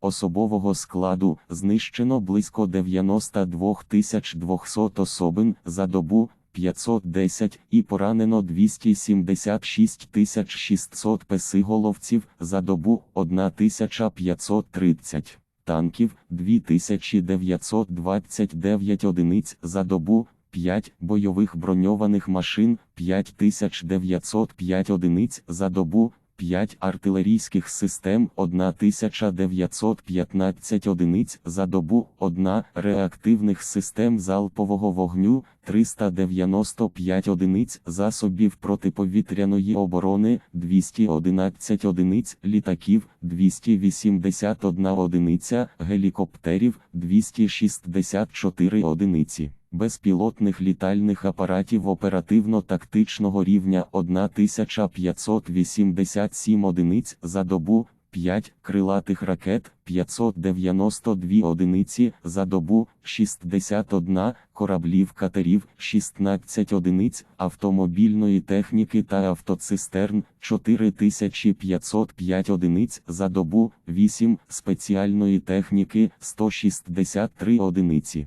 Особового складу знищено близько 92 200 особин за добу 510 і поранено 276 600 песиголовців за добу 1530 танків 2929 одиниць за добу, 5 бойових броньованих машин 5905 одиниць за добу, 5 артилерійських систем 1915 одиниць за добу, 1 реактивних систем залпового вогню 395 одиниць засобів протиповітряної оборони 211 одиниць літаків 281 одиниця гелікоптерів 264 одиниці. Безпілотних літальних апаратів оперативно-тактичного рівня 1587 одиниць за добу, 5 крилатих ракет 592 одиниці за добу, 61 кораблів катерів 16 одиниць автомобільної техніки та автоцистерн 4505 одиниць за добу, 8 спеціальної техніки 163 одиниці.